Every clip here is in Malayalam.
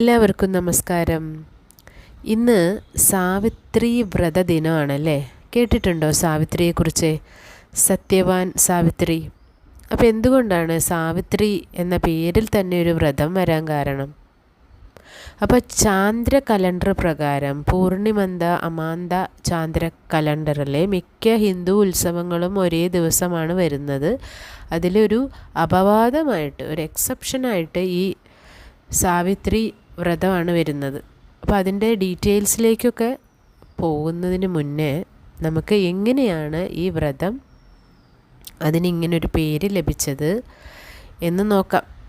എല്ലാവർക്കും നമസ്കാരം. ഇന്ന് സാവിത്രി വ്രത ദിനമാണല്ലേ കേട്ടിട്ടുണ്ടോ സാവിത്രിയെക്കുറിച്ച്? സത്യവാൻ സാവിത്രി. അപ്പോൾ എന്തുകൊണ്ടാണ് സാവിത്രി എന്ന പേരിൽ തന്നെ ഒരു വ്രതം വരാൻ കാരണം? അപ്പോൾ ചാന്ദ്ര കലണ്ടർ പ്രകാരം പൂർണിമന്ത അമാന്ത ചാന്ദ്ര കലണ്ടറിലെ മിക്ക ഹിന്ദു ഉത്സവങ്ങളും ഒരേ ദിവസമാണ് വരുന്നത്. അതിലൊരു അപവാദമായിട്ട് ഒരു എക്സെപ്ഷനായിട്ട് ഈ സാവിത്രി വ്രതമാണ് വരുന്നത്. അപ്പോൾ അതിന്റെ ഡീറ്റെയിൽസിലേക്കൊക്കെ പോകുന്നതിന് മുന്നേ നമുക്ക് എങ്ങനെയാണ് ഈ വ്രതം അതിനിങ്ങനൊരു പേര് ലഭിച്ചത് എന്ന് നോക്കാം.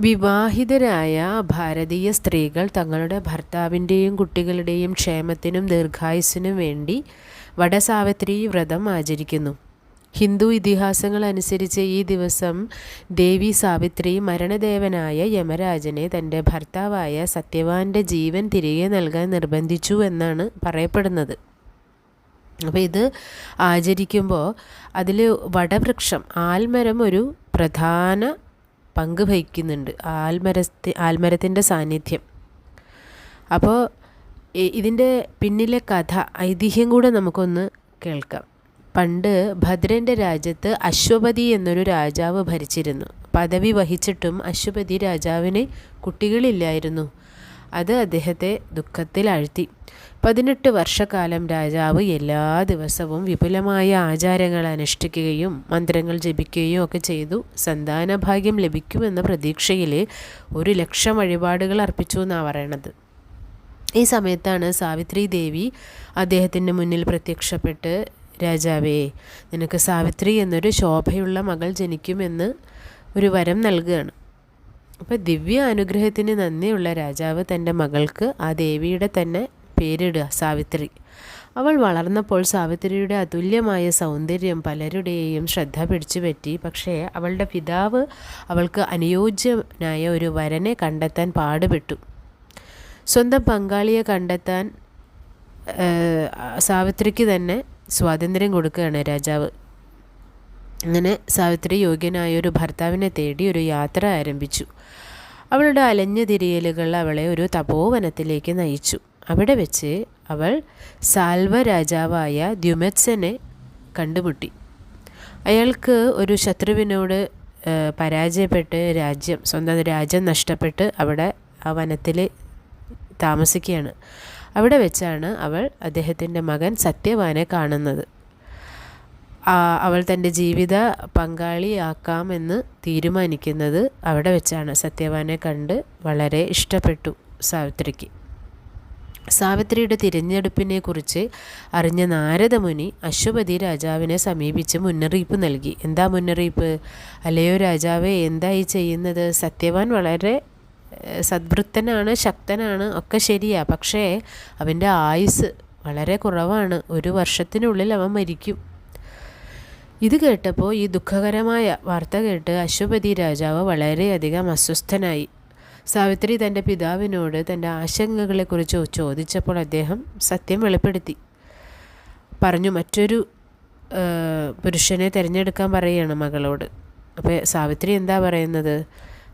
വിവാഹിതരായ ഭാരതീയ സ്ത്രീകൾ തങ്ങളുടെ ഭർത്താവിന്റെയും കുട്ടികളുടെയും ക്ഷേമത്തിനും ദീർഘായുസ്സിനും വേണ്ടി വടസാവിത്രി വ്രതം ആചരിക്കുന്നു. ഹിന്ദു ഇതിഹാസങ്ങൾ അനുസരിച്ച് ഈ ദിവസം ദേവി സാവിത്രി മരണദേവനായ യമരാജനെ തന്റെ ഭർത്താവായ സത്യവാന്റെ ജീവൻ തിരികെ നൽകാൻ നിർബന്ധിച്ചു എന്നാണ് പറയപ്പെടുന്നത്. അപ്പോൾ ഇത് ആചരിക്കുമ്പോൾ അതിൽ വടവൃക്ഷം ആൽമരം ഒരു പ്രധാന പങ്ക് വഹിക്കുന്നുണ്ട് ആൽമരത്തി ആൽമരത്തിന്റെ സാന്നിധ്യം. അപ്പോൾ ഇതിന്റെ പിന്നിലെ കഥ ഐതിഹ്യം കൂടെ നമുക്കൊന്ന് കേൾക്കാം. പണ്ട് ഭദ്രന്റെ രാജ്യത്ത് അശ്വപതി എന്നൊരു രാജാവ് ഭരിച്ചിരുന്നു. പദവി വഹിച്ചിട്ടും അശ്വപതി രാജാവിന് കുട്ടികളില്ലായിരുന്നു. അത് അദ്ദേഹത്തെ ദുഃഖത്തിൽ ആഴ്ത്തി. പതിനെട്ട് വർഷക്കാലം രാജാവ് എല്ലാ ദിവസവും വിപുലമായ ആചാരങ്ങൾ അനുഷ്ഠിക്കുകയും മന്ത്രങ്ങൾ ജപിക്കുകയും ഒക്കെ ചെയ്തു. സന്താനഭാഗ്യം ലഭിക്കുമെന്ന പ്രതീക്ഷയിൽ ഒരു ലക്ഷം വഴിപാടുകൾ അർപ്പിച്ചു എന്നാണ് പറയണത്. ഈ സമയത്താണ് സാവിത്രി ദേവി അദ്ദേഹത്തിന്റെ മുന്നിൽ പ്രത്യക്ഷപ്പെട്ട് രാജാവേ നിനക്ക് സാവിത്രി എന്നൊരു ശോഭയുള്ള മകൾ ജനിക്കുമെന്ന് ഒരു വരം നൽകുകയാണ് അപ്പോൾ ദിവ്യ അനുഗ്രഹത്തിന് നന്ദിയുള്ള രാജാവ് തന്റെ മകൾക്ക് ആ ദേവിയുടെ തന്നെ പേരിടുക സാവിത്രി. അവൾ വളർന്നപ്പോൾ സാവിത്രിയുടെ അതുല്യമായ സൗന്ദര്യം പലരുടെയും ശ്രദ്ധ പിടിച്ചു പറ്റി. പക്ഷേ അവളുടെ പിതാവ് അവൾക്ക് അനുയോജ്യനായ ഒരു വരനെ കണ്ടെത്താൻ പാടുപെട്ടു. സ്വന്തം പങ്കാളിയെ കണ്ടെത്താൻ സാവിത്രിക്ക് തന്നെ സ്വാതന്ത്ര്യം കൊടുക്കുകയാണ് രാജാവ്. അങ്ങനെ സാവിത്രി യോഗ്യനായ ഒരു ഭർത്താവിനെ തേടി ഒരു യാത്ര ആരംഭിച്ചു. അവളുടെ അലഞ്ഞ തിരിയലുകൾ അവളെ ഒരു തപോവനത്തിലേക്ക് നയിച്ചു. അവിടെ വെച്ച് അവൾ സാൽവ രാജാവായ ദ്യുമത്സനെ കണ്ടുമുട്ടി. അയാൾക്ക് ഒരു ശത്രുവിനോട് പരാജയപ്പെട്ട് രാജ്യം സ്വന്തം രാജ്യം നഷ്ടപ്പെട്ട് അവിടെ ആ വനത്തിൽ താമസിക്കുകയാണ്. അവിടെ വെച്ചാണ് അവൾ അദ്ദേഹത്തിന്റെ മകൻ സത്യവാനെ കാണുന്നത്. അവൾ തന്റെ ജീവിത പങ്കാളിയാക്കാമെന്ന് തീരുമാനിക്കുന്നത് അവിടെ വെച്ചാണ്. സത്യവാനെ കണ്ട് വളരെ ഇഷ്ടപ്പെട്ടു സാവിത്രിക്ക്. സാവിത്രിയുടെ തിരഞ്ഞെടുപ്പിനെ കുറിച്ച് അറിഞ്ഞ നാരദമുനി അശ്വപതി രാജാവിനെ സമീപിച്ച് മുന്നറിയിപ്പ് നൽകി. എന്താ മുന്നറിയിപ്പ്? അല്ലയോ രാജാവേ എന്തായി ചെയ്യുന്നത്? സത്യവാൻ വളരെ സദ്വൃത്തനാണ് ശക്തനാണ് ഒക്കെ ശരിയാ. പക്ഷേ അവന്റെ ആയുസ് വളരെ കുറവാണ്. ഒരു വർഷത്തിനുള്ളിൽ അവൻ മരിക്കും. ഇത് കേട്ടപ്പോൾ ഈ ദുഃഖകരമായ വാർത്ത കേട്ട് അശ്വപതി രാജാവ് വളരെയധികം അസ്വസ്ഥനായി. സാവിത്രി തന്റെ പിതാവിനോട് തന്റെ ആശങ്കകളെക്കുറിച്ച് ചോദിച്ചപ്പോൾ അദ്ദേഹം സത്യം വെളിപ്പെടുത്തി. പറഞ്ഞു മറ്റൊരു പുരുഷനെ തിരഞ്ഞെടുക്കാൻ പറയുകയാണ് മകളോട്. അപ്പോൾ സാവിത്രി എന്താ പറയുന്നത്?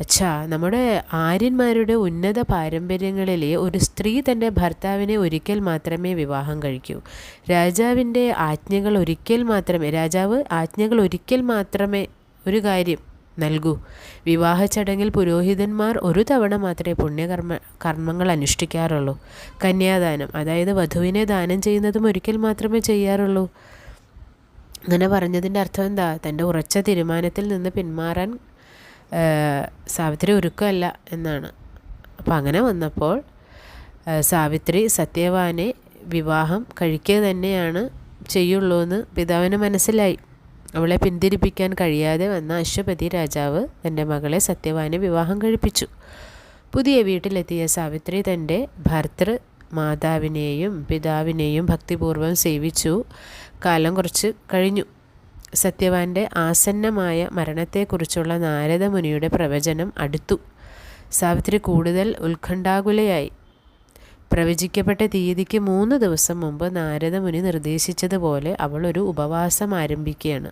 അച്ഛാ നമ്മുടെ ആര്യന്മാരുടെ ഉന്നത പാരമ്പര്യങ്ങളിൽ ഒരു സ്ത്രീ തന്റെ ഭർത്താവിനെ ഒരിക്കൽ മാത്രമേ വിവാഹം കഴിക്കൂ. രാജാവിന്റെ ആജ്ഞകൾ ഒരിക്കൽ മാത്രമേ രാജാവ് ആജ്ഞകൾ ഒരിക്കൽ മാത്രമേ ഒരു കാര്യം നൽകൂ. വിവാഹ ചടങ്ങിൽ പുരോഹിതന്മാർ ഒരു തവണ മാത്രമേ പുണ്യകർമ്മ കർമ്മങ്ങൾ അനുഷ്ഠിക്കാറുള്ളൂ. കന്യാദാനം അതായത് വധുവിനെ ദാനം ചെയ്യുന്നതും ഒരിക്കൽ മാത്രമേ ചെയ്യാറുള്ളൂ. അങ്ങനെ പറഞ്ഞതിന്റെ അർത്ഥം എന്താ? തന്റെ ഉറച്ച തീരുമാനത്തിൽ നിന്ന് പിന്മാറാൻ സാവിത്രി ഒരുക്കമല്ല എന്നാണ്. അപ്പം അങ്ങനെ വന്നപ്പോൾ സാവിത്രി സത്യവാനെ വിവാഹം കഴിക്കുക തന്നെയാണ് ചെയ്യുള്ളൂ എന്ന് പിതാവിന് മനസ്സിലായി. അവളെ പിന്തിരിപ്പിക്കാൻ കഴിയാതെ വന്ന അശ്വപതി രാജാവ് തന്റെ മകളെ സത്യവാനെ വിവാഹം കഴിപ്പിച്ചു. പുതിയ വീട്ടിലെത്തിയ സാവിത്രി തന്റെ ഭർത്തൃ മാതാവിനെയും പിതാവിനെയും ഭക്തിപൂർവം സേവിച്ചു. കാലം കുറച്ച് കഴിഞ്ഞു. സത്യവാന്റെ ആസന്നമായ മരണത്തെക്കുറിച്ചുള്ള നാരദമുനിയുടെ പ്രവചനം അടുത്തു. സാവിത്രി കൂടുതൽ ഉത്കണ്ഠാകുലയായി. പ്രവചിക്കപ്പെട്ട തീയതിക്ക് മൂന്ന് ദിവസം മുമ്പ് നാരദമുനി നിർദ്ദേശിച്ചതുപോലെ അവൾ ഒരു ഉപവാസം ആരംഭിക്കുകയാണ്.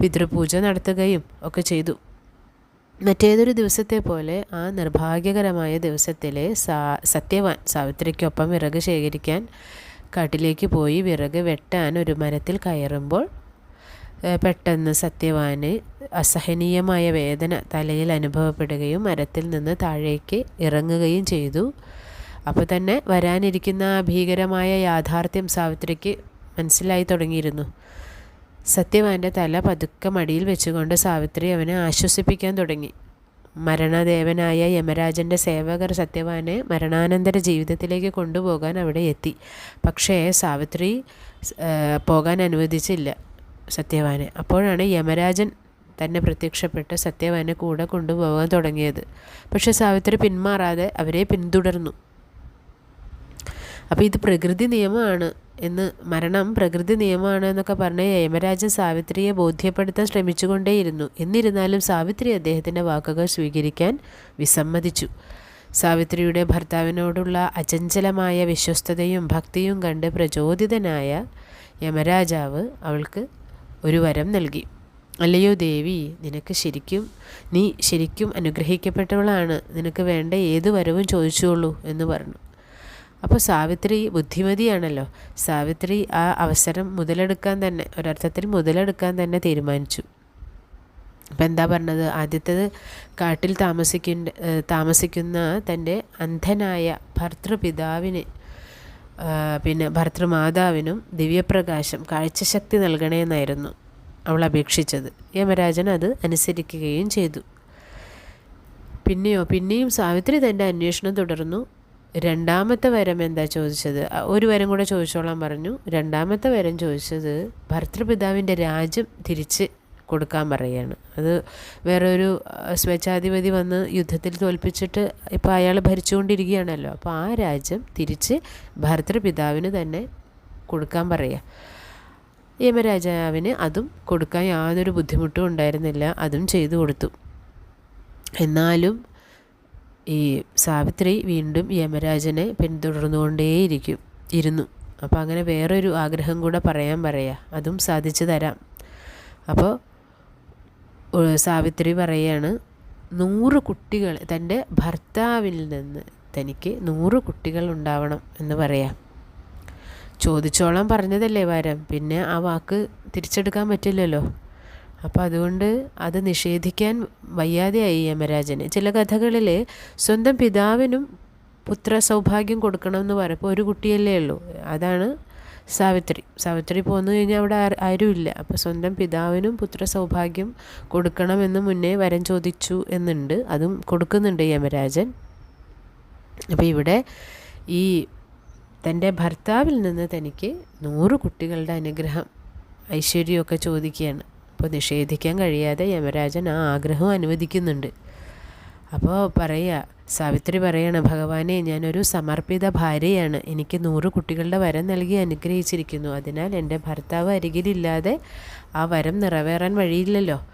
പിതൃപൂജ നടത്തുകയും ഒക്കെ ചെയ്തു. മറ്റേതൊരു ദിവസത്തെ പോലെ ആ നിർഭാഗ്യകരമായ ദിവസത്തിലെ സാ സത്യവാൻ സാവിത്രിക്കൊപ്പം വിറക് ശേഖരിക്കാൻ കാട്ടിലേക്ക് പോയി വിറക് വെട്ടാൻ ഒരു മരത്തിൽ കയറുമ്പോൾ പെട്ടെന്ന് സത്യവാന് അസഹനീയമായ വേദന തലയിൽ അനുഭവപ്പെടുകയും മരത്തിൽ നിന്ന് താഴേക്ക് ഇറങ്ങുകയും ചെയ്തു. അപ്പോൾ തന്നെ വരാനിരിക്കുന്ന ഭീകരമായ യാഥാർത്ഥ്യം സാവിത്രിക്ക് മനസ്സിലായി തുടങ്ങിയിരുന്നു. സത്യവാന്റെ തല പതുക്കെ മടിയിൽ വെച്ചുകൊണ്ട് സാവിത്രി അവനെ ആശ്വസിപ്പിക്കാൻ തുടങ്ങി. മരണദേവനായ യമരാജന്റെ സേവകർ സത്യവാനെ മരണാനന്തര ജീവിതത്തിലേക്ക് കൊണ്ടുപോകാൻ അവിടെ എത്തി. പക്ഷേ സാവിത്രി പോകാൻ അനുവദിച്ചില്ല. സത്യവാനെ. അപ്പോഴാണ് യമരാജൻ തന്നെ പ്രത്യക്ഷപ്പെട്ട് സത്യവാനെ കൂടെ കൊണ്ടുപോകാൻ തുടങ്ങിയത്. പക്ഷെ സാവിത്രി പിന്മാറാതെ അവരെ പിന്തുടർന്നു. അപ്പോൾ ഇത് പ്രകൃതി നിയമമാണ് എന്ന് മരണം പ്രകൃതി നിയമമാണ് എന്നൊക്കെ പറഞ്ഞ് യമരാജൻ സാവിത്രിയെ ബോധ്യപ്പെടുത്താൻ ശ്രമിച്ചുകൊണ്ടേയിരുന്നു. എന്നിരുന്നാലും സാവിത്രി അദ്ദേഹത്തിന്റെ വാക്കുകൾ സ്വീകരിക്കാൻ വിസമ്മതിച്ചു. സാവിത്രിയുടെ ഭർത്താവിനോടുള്ള അചഞ്ചലമായ വിശ്വസ്തതയും ഭക്തിയും കണ്ട് പ്രചോദിതനായ യമരാജാവ് അവൾക്ക് ഒരു വരം നൽകി. അല്ലയോ ദേവി നിനക്ക് ശരിക്കും നീ ശരിക്കും അനുഗ്രഹിക്കപ്പെട്ടവളാണ്. നിനക്ക് വേണ്ട ഏത് വരവും ചോദിച്ചോളൂ എന്ന് പറഞ്ഞു. അപ്പോൾ സാവിത്രി ബുദ്ധിമതിയാണല്ലോ. സാവിത്രി ആ അവസരം മുതലെടുക്കാൻ തന്നെ ഒരർത്ഥത്തിൽ മുതലെടുക്കാൻ തന്നെ തീരുമാനിച്ചു. അപ്പം എന്താ പറഞ്ഞത്? ആദ്യത്തേത് കാട്ടിൽ താമസിക്കുന്ന താമസിക്കുന്ന തന്റെ അന്ധനായ ഭർത്തൃപിതാവിന് പിന്നെ ഭർത്തൃമാതാവിനും ദിവ്യപ്രകാശം കാഴ്ചശക്തി നൽകണമെന്നായിരുന്നു അവൾ അപേക്ഷിച്ചത്. യമരാജൻ അത് അനുസരിക്കുകയും ചെയ്തു. പിന്നെയോ പിന്നെയും സാവിത്രി തന്റെ അന്വേഷണം തുടർന്നു. രണ്ടാമത്തെ വരം എന്താ ചോദിച്ചത്? ഒരു വരം കൂടെ ചോദിച്ചോളാൻ പറഞ്ഞു. രണ്ടാമത്തെ വരം ചോദിച്ചത് ഭർത്തൃപിതാവിന്റെ രാജ്യം തിരിച്ച് കൊടുക്കാൻ പറയുകയാണ്. അത് വേറെ ഒരു സ്വേച്ഛാധിപതി വന്ന് യുദ്ധത്തിൽ തോൽപ്പിച്ചിട്ട് ഇപ്പോൾ അയാൾ ഭരിച്ചുകൊണ്ടിരിക്കുകയാണല്ലോ. അപ്പോൾ ആ രാജ്യം തിരിച്ച് ഭർത്തൃപിതാവിന് തന്നെ കൊടുക്കാൻ പറയുക. യമരാജാവിന് അതും കൊടുക്കാൻ യാതൊരു ബുദ്ധിമുട്ടും ഉണ്ടായിരുന്നില്ല. അതും ചെയ്തു കൊടുത്തു. എന്നാലും ഈ സാവിത്രി വീണ്ടും യമരാജനെ പിന്തുടർന്നുകൊണ്ടേയിരിക്കും ഇരുന്നു. അപ്പോൾ അങ്ങനെ വേറൊരു ആഗ്രഹം കൂടെ പറയാൻ പറയാ അതും സാധിച്ചു തരാം. അപ്പോൾ സാവിത്രി പറയാണ് നൂറ് കുട്ടികൾ തന്റെ ഭർത്താവിൽ നിന്ന് തനിക്ക് നൂറ് കുട്ടികൾ ഉണ്ടാവണം എന്ന് പറയാം. ചോദിച്ചോളം പറഞ്ഞതല്ലേ വരം പിന്നെ ആ വാക്ക് തിരിച്ചെടുക്കാൻ പറ്റില്ലല്ലോ. അപ്പോൾ അതുകൊണ്ട് അത് നിഷേധിക്കാൻ വയ്യാതെയായി യമരാജന്. ചില കഥകളിൽ സ്വന്തം പിതാവിനും പുത്ര സൗഭാഗ്യം കൊടുക്കണമെന്ന് പറയപ്പോൾ ഒരു കുട്ടിയല്ലേ ഉള്ളൂ. അതാണ് സാവിത്രി. സാവിത്രി പോന്നു കഴിഞ്ഞാൽ അവിടെ ആരുമില്ല. അപ്പോൾ സ്വന്തം പിതാവിനും പുത്ര സൗഭാഗ്യം കൊടുക്കണമെന്ന് മുന്നേ വരം ചോദിച്ചു എന്നുണ്ട്. അതും കൊടുക്കുന്നുണ്ട് യമരാജൻ. അപ്പോൾ ഇവിടെ ഈ തന്റെ ഭർത്താവിൽ നിന്ന് തനിക്ക് നൂറ് കുട്ടികളുടെ അനുഗ്രഹം ഐശ്വര്യമൊക്കെ ചോദിക്കുകയാണ്. അപ്പോൾ നിഷേധിക്കാൻ കഴിയാതെ യമരാജൻ ആ ആഗ്രഹം അനുവദിക്കുന്നുണ്ട്. അപ്പോൾ പറയുക സാവിത്രി പറയണം ഭഗവാനെ ഞാനൊരു സമർപ്പിത ഭാര്യയാണ്. എനിക്ക് നൂറ് കുട്ടികളുടെ വരം നൽകി അനുഗ്രഹിച്ചിരിക്കുന്നു. അതിനാൽ എന്റെ ഭർത്താവ് അരികിലില്ലാതെ ആ വരം നിറവേറാൻ വഴിയില്ലല്ലോ.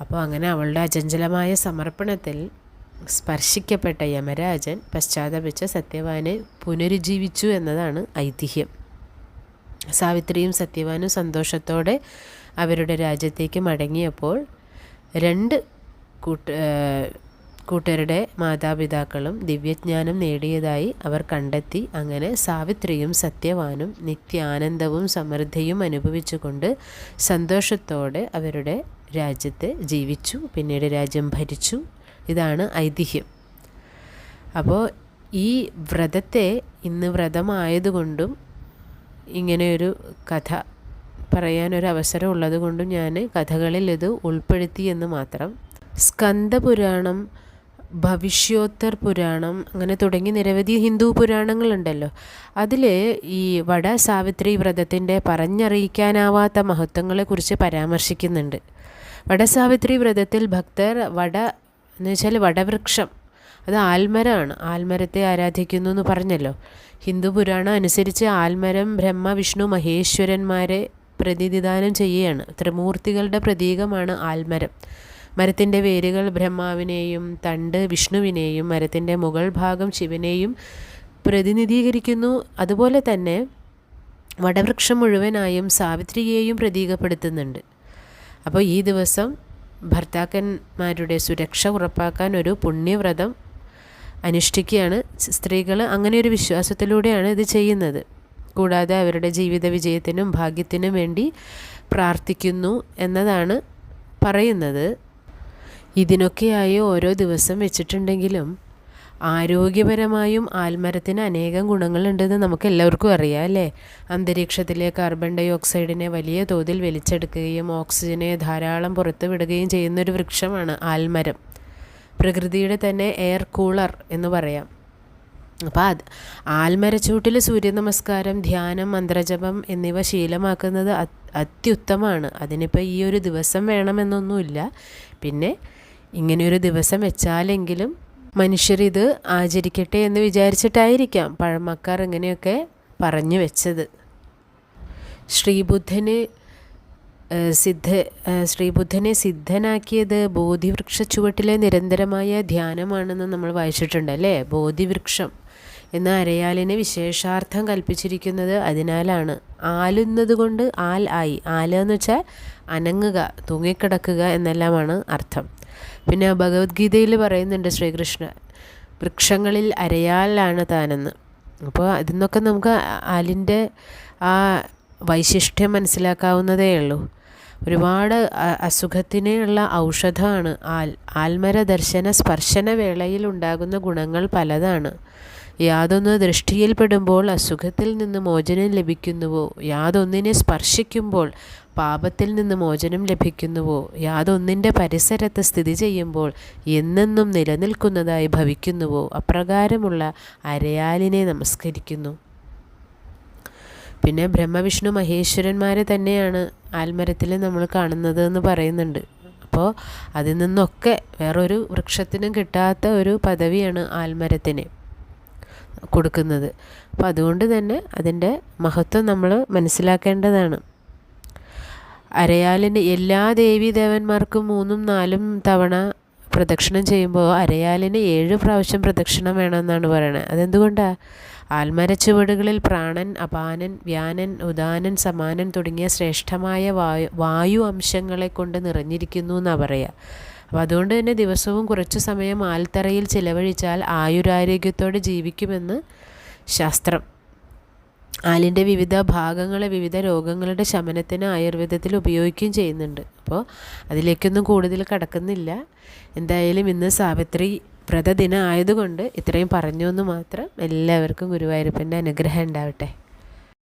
അപ്പോൾ അങ്ങനെ അവളുടെ അചഞ്ചലമായ സമർപ്പണത്തിൽ സ്പർശിക്കപ്പെട്ട യമരാജൻ പശ്ചാത്തപിച്ച സത്യവാനെ പുനരുജ്ജീവിച്ചു എന്നതാണ് ഐതിഹ്യം. സാവിത്രിയും സത്യവാനും സന്തോഷത്തോടെ അവരുടെ രാജ്യത്തേക്ക് മടങ്ങിയപ്പോൾ രണ്ട് കൂട്ട കൂട്ടരുടെ മാതാപിതാക്കളും ദിവ്യജ്ഞാനം നേടിയതായി അവർ കണ്ടെത്തി. അങ്ങനെ സാവിത്രിയും സത്യവാനും നിത്യാനന്ദവും സമൃദ്ധിയും അനുഭവിച്ചുകൊണ്ട് സന്തോഷത്തോടെ അവരുടെ രാജ്യത്തെ ജീവിച്ചു. പിന്നീട് രാജ്യം ഭരിച്ചു. ഇതാണ് ഐതിഹ്യം. അപ്പോൾ ഈ വ്രതത്തെ ഇന്ന് വ്രതമായതുകൊണ്ടും ഇങ്ങനെയൊരു കഥ പറയാനൊരു അവസരം ഉള്ളതുകൊണ്ടും ഞാൻ കഥകളിൽ ഇത് ഉൾപ്പെടുത്തി എന്ന് മാത്രം. സ്കന്ദപുരാണം ഭവിഷ്യോത്തർ പുരാണം അങ്ങനെ തുടങ്ങി നിരവധി ഹിന്ദു പുരാണങ്ങളുണ്ടല്ലോ. അതിൽ ഈ വട സാവിത്രി വ്രതത്തിന്റെ പറഞ്ഞറിയിക്കാനാവാത്ത മഹത്വങ്ങളെക്കുറിച്ച് പരാമർശിക്കുന്നുണ്ട്. വടസാവിത്രി വ്രതത്തിൽ ഭക്തർ വട എന്ന് വെച്ചാൽ വടവൃക്ഷം അത് ആൽമരമാണ് ആൽമരത്തെ ആരാധിക്കുന്നു എന്ന് പറഞ്ഞല്ലോ. ഹിന്ദു പുരാണം അനുസരിച്ച് ആൽമരം ബ്രഹ്മ വിഷ്ണു മഹേശ്വരന്മാരെ പ്രതിനിധാനം ചെയ്യുകയാണ്. ത്രിമൂർത്തികളുടെ പ്രതീകമാണ് ആൽമരം. മരത്തിന്റെ വേരുകൾ ബ്രഹ്മാവിനെയും തണ്ട് വിഷ്ണുവിനെയും മരത്തിന്റെ മുകൾ ഭാഗം ശിവനെയും പ്രതിനിധീകരിക്കുന്നു. അതുപോലെ തന്നെ വടവൃക്ഷം മുഴുവനായും സാവിത്രിയെയും പ്രതീകപ്പെടുത്തുന്നുണ്ട്. അപ്പോൾ ഈ ദിവസം ഭർത്താക്കന്മാരുടെ സുരക്ഷ ഉറപ്പാക്കാൻ ഒരു പുണ്യവ്രതം അനുഷ്ഠിക്കുകയാണ്. സ്ത്രീകൾ അങ്ങനെ ഒരു വിശ്വാസത്തിലൂടെയാണ് ഇത് ചെയ്യുന്നത്. കൂടാതെ അവരുടെ ജീവിത വിജയത്തിനും ഭാഗ്യത്തിനും വേണ്ടി പ്രാർത്ഥിക്കുന്നു എന്നതാണ് പറയുന്നത്. ഇതിനൊക്കെയായി ഓരോ ദിവസം വെച്ചിട്ടുണ്ടെങ്കിലും ആരോഗ്യപരമായും ആൽമരത്തിന് അനേകം ഗുണങ്ങളുണ്ടെന്ന് നമുക്ക് എല്ലാവർക്കും അറിയാം അല്ലേ? അന്തരീക്ഷത്തിലെ കാർബൺ ഡൈ ഓക്സൈഡിനെ വലിയ തോതിൽ വലിച്ചെടുക്കുകയും ഓക്സിജനെ ധാരാളം പുറത്ത് വിടുകയും ചെയ്യുന്നൊരു വൃക്ഷമാണ് ആൽമരം. പ്രകൃതിയുടെ തന്നെ എയർ കൂളർ എന്ന് പറയാം. അപ്പോൾ അത് ആൽമരച്ചൂട്ടിൽ സൂര്യ നമസ്കാരം ധ്യാനം മന്ത്രജപം എന്നിവ ശീലമാക്കുന്നത് അത്യുത്തമാണ്. അതിനിപ്പോൾ ഈ ഒരു ദിവസം വേണമെന്നൊന്നുമില്ല. പിന്നെ ഇങ്ങനെയൊരു ദിവസം വെച്ചാലെങ്കിലും മനുഷ്യരിത് ആചരിക്കട്ടെ എന്ന് വിചാരിച്ചിട്ടായിരിക്കാം പഴമക്കാർ ഇങ്ങനെയൊക്കെ പറഞ്ഞു വെച്ചത്. ശ്രീബുദ്ധന് സിദ്ധ ശ്രീബുദ്ധനെ സിദ്ധനാക്കിയത് ബോധിവൃക്ഷ ചുവട്ടിലെ നിരന്തരമായ ധ്യാനമാണെന്ന് നമ്മൾ വായിച്ചിട്ടുണ്ട് അല്ലേ? ബോധിവൃക്ഷം എന്ന അരയാലിനെ വിശേഷാർത്ഥം കൽപ്പിച്ചിരിക്കുന്നത് അതിനാലാണ്. ആലുന്നത് കൊണ്ട് ആൽ ആയി. ആലെന്ന് എന്ന് വെച്ചാൽ അനങ്ങുക തൂങ്ങിക്കിടക്കുക എന്നെല്ലാമാണ് അർത്ഥം. പിന്നെ ഭഗവത്ഗീതയിൽ പറയുന്നുണ്ട് ശ്രീകൃഷ്ണ വൃക്ഷങ്ങളിൽ അരയാലാണ് താനെന്ന്. അപ്പോൾ അതിൽ നിന്നൊക്കെ നമുക്ക് ആലിന്റെ ആ വൈശിഷ്ട്യം മനസ്സിലാക്കാവുന്നതേ ഉള്ളൂ. ഒരുപാട് അസുഖത്തിനുള്ള ഔഷധമാണ് ആൽ ആൽമര ദർശന സ്പർശന വേളയിൽ ഉണ്ടാകുന്ന ഗുണങ്ങൾ പലതാണ്. യാതൊന്ന് ദൃഷ്ടിയിൽപ്പെടുമ്പോൾ അസുഖത്തിൽ നിന്ന് മോചനം ലഭിക്കുന്നുവോ യാതൊന്നിനെ സ്പർശിക്കുമ്പോൾ പാപത്തിൽ നിന്ന് മോചനം ലഭിക്കുന്നുവോ? യാതൊന്നിന്റെ പരിസരത്ത് സ്ഥിതി ചെയ്യുമ്പോൾ എന്നെന്നും നിലനിൽക്കുന്നതായി ഭവിക്കുന്നുവോ? അപ്രകാരമുള്ള അരയാലിനെ നമസ്കരിക്കുന്നു. പിന്നെ ബ്രഹ്മവിഷ്ണു മഹേശ്വരന്മാരെ തന്നെയാണ് ആൽമരത്തിൽ നമ്മൾ കാണുന്നത് എന്ന് പറയുന്നുണ്ട്. അപ്പോൾ അതിൽ നിന്നൊക്കെ വേറൊരു വൃക്ഷത്തിനും കിട്ടാത്ത ഒരു പദവിയാണ് ആൽമരത്തിന് കൊടുക്കുന്നത്. അപ്പോൾ അതുകൊണ്ട് തന്നെ അതിന്റെ മഹത്വം നമ്മൾ മനസ്സിലാക്കേണ്ടതാണ്. അരയാലിന് എല്ലാ ദേവീദേവന്മാർക്കും മൂന്നും നാലും തവണ പ്രദക്ഷിണം ചെയ്യുമ്പോൾ അരയാലിന് ഏഴ് പ്രാവശ്യം പ്രദക്ഷിണം വേണമെന്നാണ് പറയുന്നത് അതെന്തുകൊണ്ടാണ് ആൽമരച്ചുവടുകളിൽ പ്രാണൻ അപാനൻ വ്യാനൻ ഉദാനൻ സമാനൻ തുടങ്ങിയ ശ്രേഷ്ഠമായ വായു വായു അംശങ്ങളെ കൊണ്ട് നിറഞ്ഞിരിക്കുന്നു എന്നാണ് പറയുക അപ്പോൾ അതുകൊണ്ട് തന്നെ ദിവസവും കുറച്ച് സമയം ആൽത്തറയിൽ ചിലവഴിച്ചാൽ ആയുരാരോഗ്യത്തോടെ ജീവിക്കുമെന്ന് ശാസ്ത്രം ആലിന്റെ വിവിധ ഭാഗങ്ങളെ വിവിധ രോഗങ്ങളുടെ ശമനത്തിന് ആയുർവേദത്തിൽ ഉപയോഗിക്കുകയും ചെയ്യുന്നുണ്ട്. അപ്പോൾ അതിലേക്കൊന്നും കൂടുതൽ കടക്കുന്നില്ല. എന്തായാലും ഇന്ന് സാവിത്രി വ്രതദിനം ആയതുകൊണ്ട് ഇത്രയും പറഞ്ഞു എന്ന് മാത്രം എല്ലാവർക്കും ഗുരുവായൂരപ്പന്റെ അനുഗ്രഹം ഉണ്ടാവട്ടെ.